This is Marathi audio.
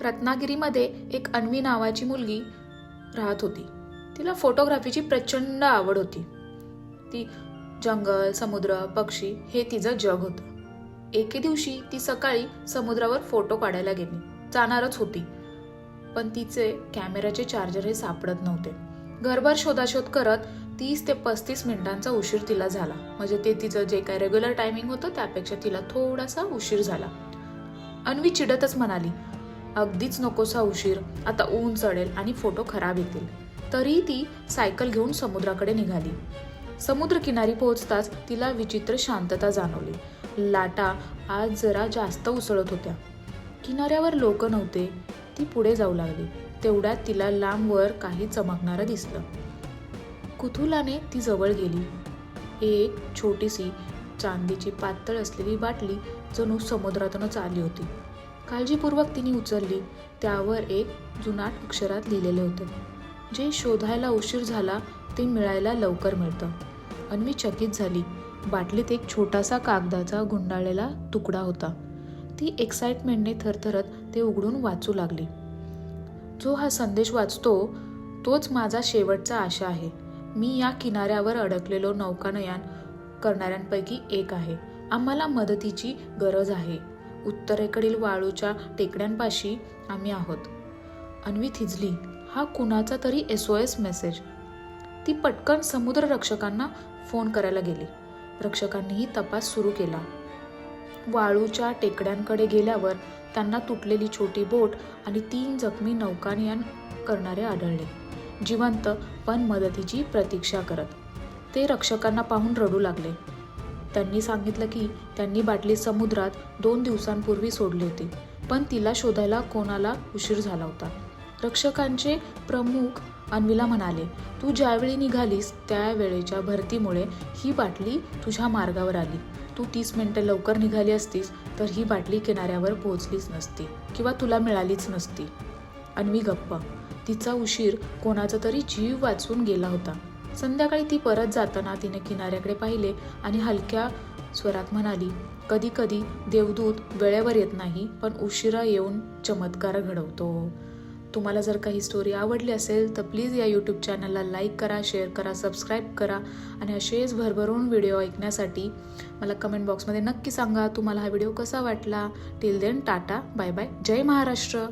रत्नागिरीमध्ये एक अन्वी नावाची मुलगी राहत होती. तिला फोटोग्राफीची प्रचंड आवड होती. ती जंगल समुद्र पक्षी हे तिचं जग होतं. एके दिवशी ती सकाळी समुद्रावर फोटो काढायला गेली. जाणारच होती. पण तिचे कॅमेऱ्याचे चार्जर हे सापडत नव्हते. घरभर शोधाशोध करत तीस ते पस्तीस मिनिटांचा उशीर तिला झाला. म्हणजे ते तिचं जे काय रेग्युलर टायमिंग होतं त्यापेक्षा तिला थोडासा उशीर झाला. अन्वी चिडतच म्हणाली अगदीच नकोसा उशीर. आता ऊन चढेल आणि फोटो खराब येतील. तरी ती सायकल घेऊन समुद्राकडे निघाली. समुद्रकिनारी पोहोचताच तिला विचित्र शांतता जाणवली. लाटा आज जरा जास्त उसळत होत्या. किनाऱ्यावर लोक नव्हते. ती पुढे जाऊ लागली. तेवढ्यात तिला लांबवर काही चमकणारं दिसलं. कुतुलाने ती जवळ गेली. एक छोटीशी चांदीची पातळ असलेली बाटली जणू समुद्रातूनच आली होती. काळजीपूर्वक तिने उचलली. त्यावर एक जुनाट अक्षरात लिहिलेले होते. जे शोधायला उशीर झाला ते मिळायला लवकर मिळतं. अन्वी चकित झाली. बाटलीत एक छोटासा कागदाचा गुंडाळलेला तुकडा होता. ती एक्साइटमेंटने थरथरत ते उघडून वाचू लागली. जो हा संदेश वाचतो तोच माझा शेवटचा आशा आहे. मी या किनाऱ्यावर अडकलेलो नौकानयान करणाऱ्यांपैकी एक आहे. आम्हाला मदतीची गरज आहे. उत्तरेकडील वाळूच्या टेकड्यांपाशी आम्ही आहोत. अन्वी थिजली हा कुणाचा तरी एस ओ एस मेसेज ती पटकन समुद्र रक्षकांना फोन करायला गेली. रक्षकांनीही तपास सुरू केला. वाळूच्या टेकड्यांकडे गेल्यावर त्यांना तुटलेली छोटी बोट आणि तीन जखमी नौकानयन करणारे आढळले. जिवंत पण मदतीची प्रतीक्षा करत. ते रक्षकांना पाहून रडू लागले. त्यांनी सांगितलं की त्यांनी बाटली समुद्रात दोन दिवसांपूर्वी सोडली होती पण तिला शोधायला कोणाला उशीर झाला होता. रक्षकांचे प्रमुख अन्वीला म्हणाले तू ज्यावेळी निघालीस त्यावेळेच्या भरतीमुळे ही बाटली तुझ्या मार्गावर आली. तू तीस मिनिटं लवकर निघाली असतीस तर ही बाटली किनाऱ्यावर पोहोचलीच नसती किंवा तुला मिळालीच नसती. अन्वी गप्प तिचा उशीर कोणाचा तरी जीव वाचून गेला होता. संध्याकाळी ती परत जाताना तिने किनाऱ्याकडे पाहिले आणि हलक्या स्वरात म्हणाली कधी कधी देवदूत वेळेवर येत नाही पण उशिरा येऊन चमत्कार घडवतो. तुम्हाला जर काही स्टोरी आवडली असेल तर प्लीज या यूट्यूब चॅनलला लाईक करा शेअर करा सबस्क्राईब करा आणि असेच भरभरून व्हिडिओ ऐकण्यासाठी मला कमेंट बॉक्समध्ये नक्की सांगा. तुम्हाला हा व्हिडिओ कसा वाटला? Till then tata bye bye जय महाराष्ट्र.